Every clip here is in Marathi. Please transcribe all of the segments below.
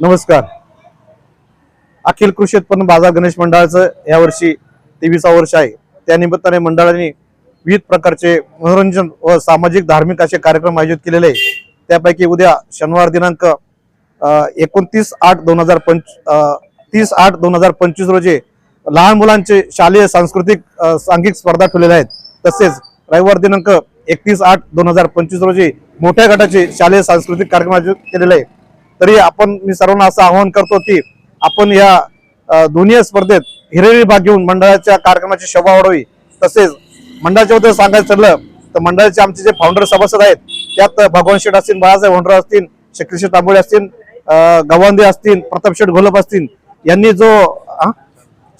नमस्कार. अखिल कृषी उत्पन्न बाजार गणेश मंडळाचं यावर्षी तेवीसा वर्ष आहे. त्या निमित्ताने मंडळाने विविध प्रकारचे मनोरंजन व सामाजिक धार्मिक असे कार्यक्रम आयोजित केलेले आहे. त्यापैकी उद्या शनिवार दिनांक एकोणतीस आठ दोन हजार पंच तीस आठ दोन हजार पंचवीस रोजी लहान मुलांचे शालेय सांस्कृतिक सांघिक स्पर्धा ठेवलेल्या आहेत. तसेच रविवार दिनांक एकतीस आठ दोन हजार पंचवीस रोजी मोठ्या गटाचे शालेय सांस्कृतिक कार्यक्रम आयोजित केलेले आहे. तरी आपण मी सर्वांना असं आवाहन करतो की आपण या दोन्ही स्पर्धेत हिरेरी भाग घेऊन मंडळाच्या कार्यक्रमाची शोभा वाढवी. तसेच मंडळाच्या बद्दल सांगायचं ठरलं तर मंडळाचे आमचे जे फाउंडर सभासद आहेत त्यात भगवान शेठ असतील बाळासाहेब होंडरा असतील शक्तीशेठ तांबोळे असतील गवांदे असतील प्रताप शेठ घोलप असतील यांनी जो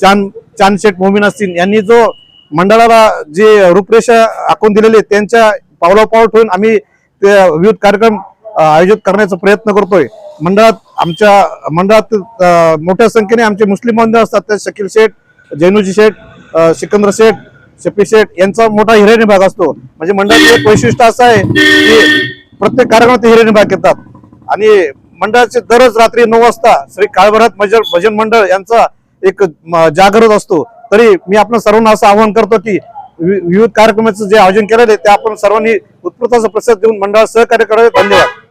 चांद चांद शेठ मोमीन असतील यांनी जो मंडळाला जे रूपरेषा आखून दिलेली आहे, त्यांच्या पावलापावल ठेवून आम्ही ते विविध कार्यक्रम आयोजित करण्याचा प्रयत्न करतोय. मंडळात आमच्या मंडळात मोठ्या संख्येने आमचे मुस्लिम बांधव असतात. ते शकील शेठ जैनुजी शेठ सिकंदर शेठ शफी शेठ यांचा मोठा हिरेनी भाग असतो. म्हणजे मंडळाचं एक वैशिष्ट्य असं आहे की प्रत्येक कार्यक्रमात हिरेनी भाग घेतात आणि मंडळाचे दररोज रात्री नऊ वाजता श्री काळभरात भजन भजन मंडळ यांचा एक म, जागृत असतो. तरी मी आपण सर्वांना असं आवाहन करतो की वि- विविध कार्यक्रमाचं जे आयोजन केलेलं आहे ते आपण सर्वांनी उत्स्फूर्त प्रसाद देऊन मंडळात सहकार्य करावे. धन्यवाद.